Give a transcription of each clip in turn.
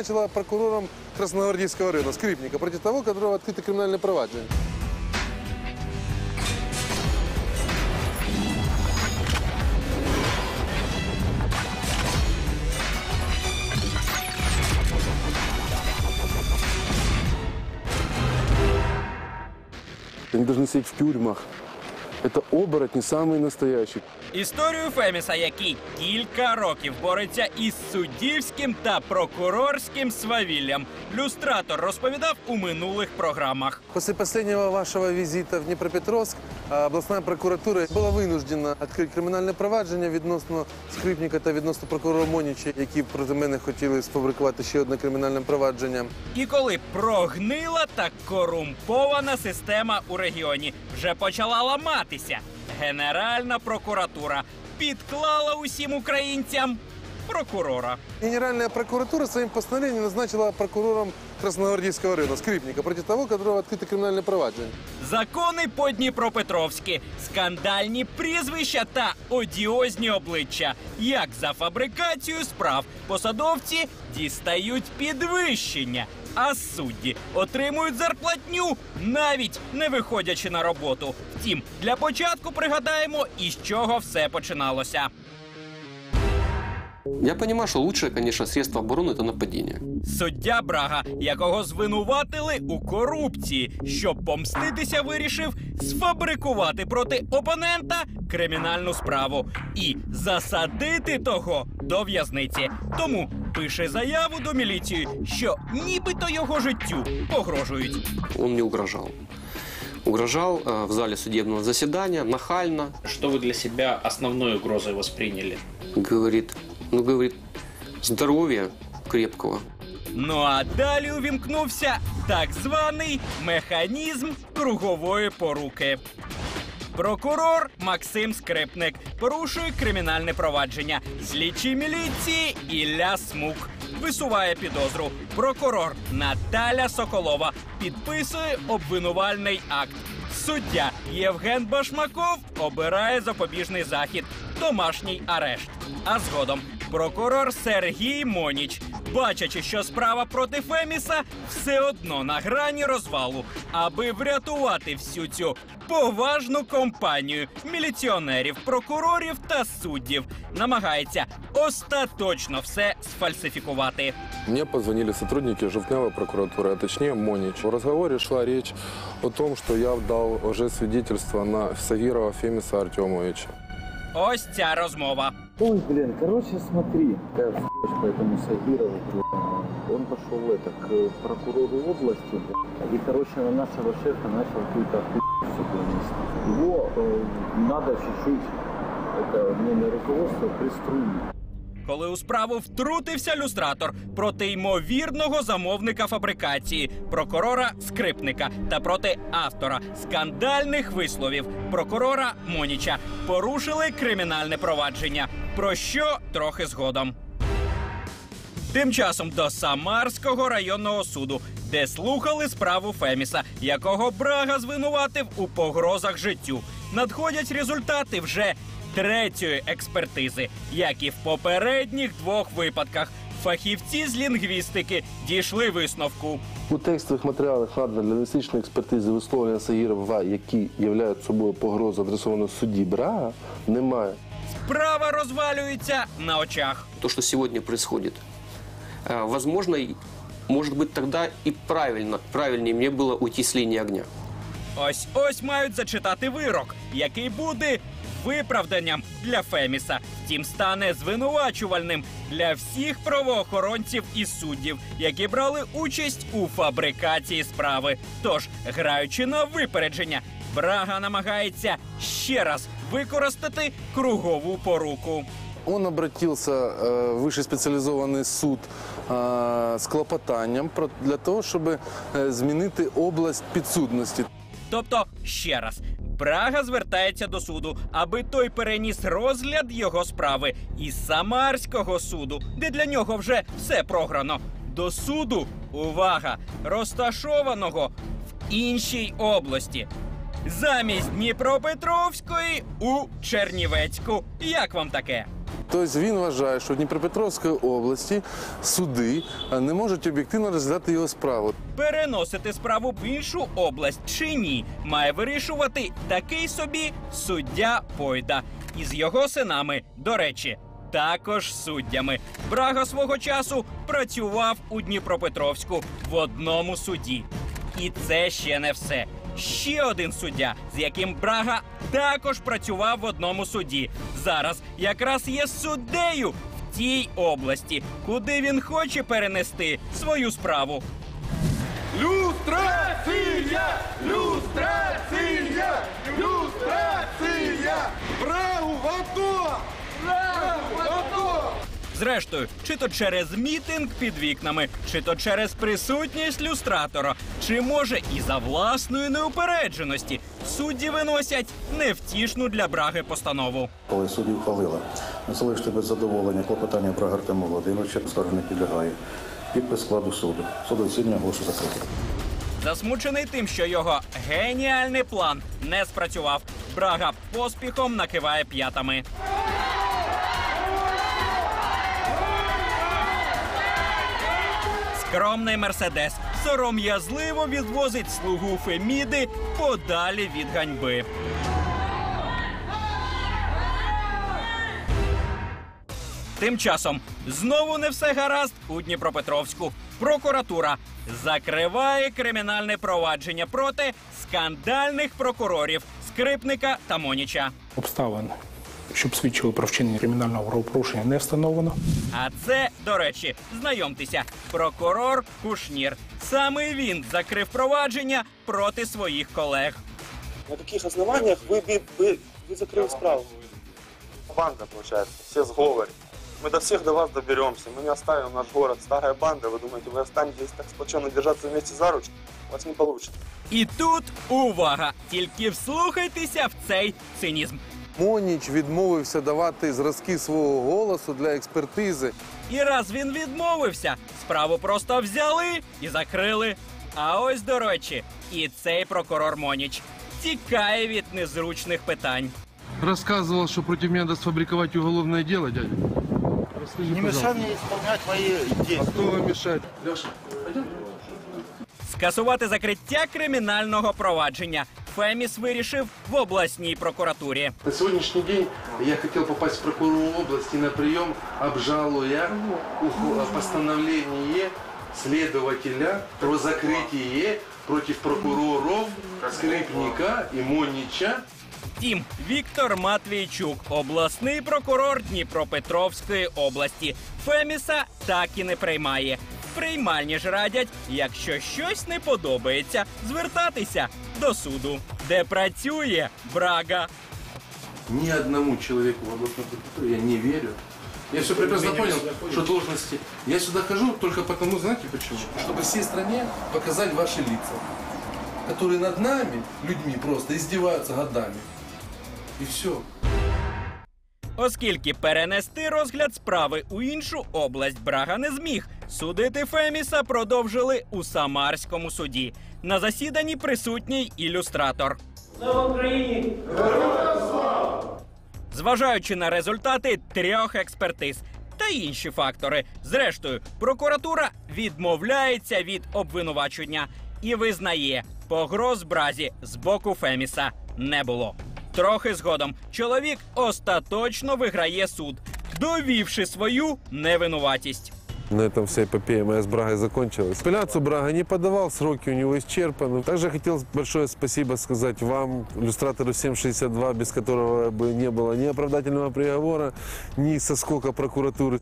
назначила прокурором Красногвардейского района Скрипника, против того, которого открыто криминальное проваджение. Они должны сидеть в тюрьмах. Это оборотни самые настоящие. Історію Феміса, який кілька років бореться із суддівським та прокурорським свавіллям. Люстратор розповідав у минулих програмах. После последнего вашего визита в Днепропетровск а, областная прокуратура была вынуждена відкрити кримінальне провадження відносно скрипника та відносно прокурора Моніча, які проти мене хотіли сфабрикувати ще одне кримінальне провадження. І коли прогнила та корумпована система у регіоні вже почала ламатися, Генеральна прокуратура підклала усім українцям прокурора. Генеральная прокуратура своим постановлением назначила прокурором Красногвардейского района Скрипника, против того, которого открыто криминальное проваджение. Закони по Дніпропетровськи, скандальні прізвища та одіозні обличчя. Як за фабрикацію справ посадовці дістають підвищення, а судді отримують зарплатню, навіть не виходячи на роботу. Втім, для початку пригадаємо, із чого все починалося. Я понимаю, что лучшее, конечно, средство обороны – это нападение. Суддя Брага, якого звинуватили у корупції, щоб помститися, вирішив сфабрикувати проти опонента кримінальну справу і засадити того до в'язниці. Тому пише заяву до міліції, що нібито його життю погрожують. Он мне угрожал. Угрожал э, в зале судебного заседания, нахально. Что вы для себя основной угрозой восприняли? Говорит, ну, говорит, здоровья крепкого. Ну а далі увімкнувся так званий механізм кругової поруки. Прокурор Максим Скрипник порушує кримінальне провадження. Слідчі міліції Ілля Смук висуває підозру. Прокурор Наталя Соколова підписує обвинувальний акт. Суддя Євген Башмаков обирає запобіжний захід домашній арешт. А згодом прокурор Сергій Моніч, бачачи, що справа проти Феміса все одно на грані розвалу, аби врятувати всю цю поважну компанію міліціонерів, прокурорів та суддів, намагається остаточно все сфальсифікувати. Мне позвонили сотрудники Жовтневой прокуратуры, а точнее Монич. В разговоре шла речь о том, что я дал уже свидетельство на Сагирова Фемиса Артемовича. Ось ця розмова. Ой, блин, короче, смотри, какая в***ь по этому Сагирову, блин. Он пошел это, к прокурору области, блин, и, короче, на нашего шефа начал какую-то хуйню себе нести. Его э, надо чуть-чуть, это мнение руководства, приструнить. Коли у справу втрутився люстратор проти ймовірного замовника фабрикації, прокурора скрипника та проти автора скандальних висловів прокурора Моніча порушили кримінальне провадження. Про що трохи згодом. Тим часом до Самарського районного суду, де слухали справу Феміса, якого Брага звинуватив у погрозах життю, надходять результати вже третьої експертизи, як і в попередніх двох випадках. Фахівці з лінгвістики дійшли висновку. У текстових матеріалах надано для лінгвістичної експертизи висловлення Сагірова, які являють собою погрозу адресовану судді Брага, немає. Справа розвалюється на очах. То, что сегодня происходит, э, возможно, и- может быть, тогда и правильно, правильнее мне было уйти с линии огня. Ось ось мають зачитати вирок, який буде виправданням для Феміса. Втім, стане звинувачувальним для всіх правоохоронців і суддів, які брали участь у фабрикації справи. Тож, граючи на випередження, Брага намагається ще раз використати кругову поруку. Он обратился э, в высший специализованный суд э, с клопотанням про- для того, щоб е, змінити область підсудності. Тобто, ще раз, Брага звертається до суду, аби той переніс розгляд його справи із Самарського суду, де для нього вже все програно. До суду, увага, розташованого в іншій області. Замість Дніпропетровської у Чернівецьку. Як вам таке? Тобто він вважає, що в Дніпропетровській області суди не можуть об'єктивно розглядати його справу. Переносити справу в іншу область чи ні, має вирішувати такий собі суддя Пойда. Із його синами, до речі, також суддями. Брага свого часу працював у Дніпропетровську в одному суді. І це ще не все. Ще один суддя, з яким Брага також працював в одному суді. Зараз якраз є суддею в тій області, куди він хоче перенести свою справу. Люстрація! Люстрація! Зрештою, чи то через мітинг під вікнами, чи то через присутність люстратора, чи може і за власної неупередженості судді виносять невтішну для Браги постанову. Коли судді ухвалила залишити без задоволення клопотання про Артема Володимировича, скарги не підлягає. Підпис складу суду. Суду оцінює оголошу закритим. Засмучений тим, що його геніальний план не спрацював. Брага поспіхом накиває п'ятами. Скромний мерседес сором'язливо відвозить слугу Феміди подалі від ганьби. Тим часом знову не все гаразд у Дніпропетровську. Прокуратура закриває кримінальне провадження проти скандальних прокурорів Скрипника та Моніча. обставин, щоб свідчили про вчинення кримінального правопорушення, не встановлено. А це, до речі, знайомтеся, прокурор Кушнір. Саме він закрив провадження проти своїх колег. На каких основаниях вы, вы, вы, вы закрыли справу? Банда, получается, все сговоры. Мы до всех до вас доберемся, мы не оставим наш город. Старая банда, вы думаете, вы останетесь так сплоченно держаться вместе за ручки? У вас не получится. І тут увага! Тільки вслухайтеся в цей цинізм. Моніч відмовився давати зразки свого голосу для експертизи. І раз він відмовився, справу просто взяли і закрили. А ось, до речі, і цей прокурор Моніч тікає від незручних питань. Рассказывал, что против меня надо сфабриковать уголовное дело, дядя. Расскажи, Не мешай мне исполнять мои А действия. кто вам мешает? Леша, Скасувати закриття кримінального провадження Феміс вирішив в обласній прокуратурі. На сегодняшний день я хотел попасть в прокурору области на прием, обжалуя уху- постановление следователя про закрытие против прокуроров Скрипника и Монича Втім, Віктор Матвійчук, обласний прокурор Дніпропетровської області, Феміса так і не приймає. В приймальні ж радять, якщо щось не подобається, звертатися до суду, де працює Брага. Ни одному человеку в областной прокуратуре я не верю. Я все прекрасно понял, что должности... Я сюда хожу только потому, знаете почему? Чтобы всей стране показать ваши лица, которые над нами, людьми, просто издеваются годами. И все. Оскільки перенести розгляд справи у іншу область Брага не зміг, судити Феміса продовжили у Самарському суді. На засіданні присутній ілюстратор. Зважаючи на результати трьох експертиз та інші фактори, зрештою, прокуратура відмовляється від обвинувачення і визнає, погроз бразі з боку Феміса не було. Трохи згодом чоловік остаточно виграє суд, довівши свою невинуватість. На этом вся эпопея моя с Брагой закончилась. Апелляцию Брага не подавал, сроки у него исчерпаны. Также хотел большое спасибо сказать вам, иллюстратору 762, без которого бы не было ни оправдательного приговора, ни соскока прокуратуры.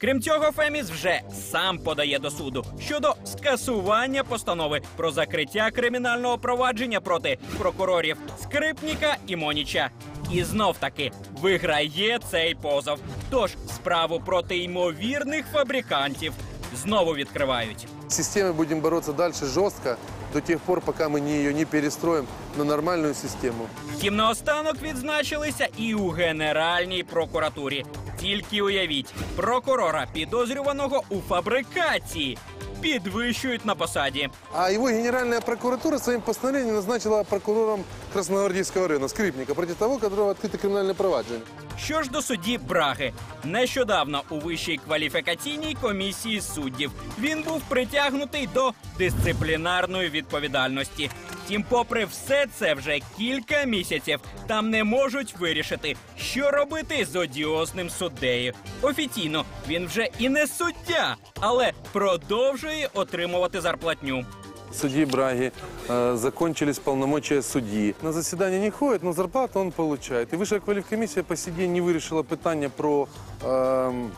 Крім цього, Феміс вже сам подає до суду щодо скасування постанови про закриття кримінального провадження проти прокурорів Скрипніка і Моніча. І знов таки виграє цей позов. Тож справу проти ймовірних фабрикантів знову відкривають. С системой будем бороться дальше жестко, до тех пор, мы не, ее не перестроим на нормальную систему. Втім, наостанок відзначилися і у Генеральній прокуратурі. Тільки уявіть, прокурора, підозрюваного у фабрикації, підвищують на посаді. А його генеральна прокуратура своїм постановленням назначила прокурором Красногвардейского района, Скрипника, против того, которого открыто криминальное проваджение. Що ж до судді Браги, нещодавно у вищій кваліфікаційній комісії суддів він був притягнутий до дисциплінарної відповідальності. Втім, попри все це, вже кілька місяців там не можуть вирішити, що робити з одіозним суддею. Офіційно він вже і не суддя, але продовжує отримувати зарплатню. Судьи Браги э, закончились полномочия судьи. На заседание не ходит, но зарплату он получает. И высшая квалифкомиссия по день не вирішила питання про, ем,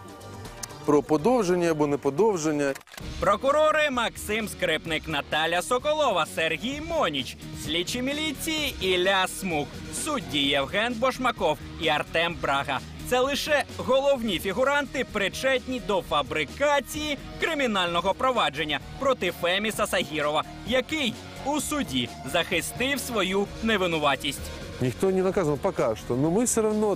про подовження або не подовження. Прокурори Максим Скрипник, Наталя Соколова, Сергій Моніч, слідчі міліції Ілля Смук, судді Євген Бошмаков і Артем Брага. Це лише головні фігуранти, причетні до фабрикації кримінального провадження проти Феміса Сагірова, який у суді захистив свою невинуватість. Никто не наказан пока что, но мы все равно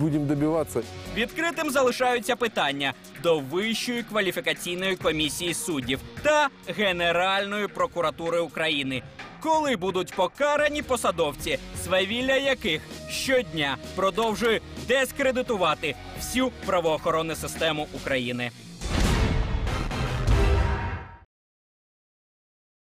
будем добиваться. Відкритим залишаються питання до Вищої кваліфікаційної комісії суддів та Генеральної прокуратури України. Коли будуть покарані посадовці, свавілля яких щодня продовжує дискредитувати всю правоохоронну систему України.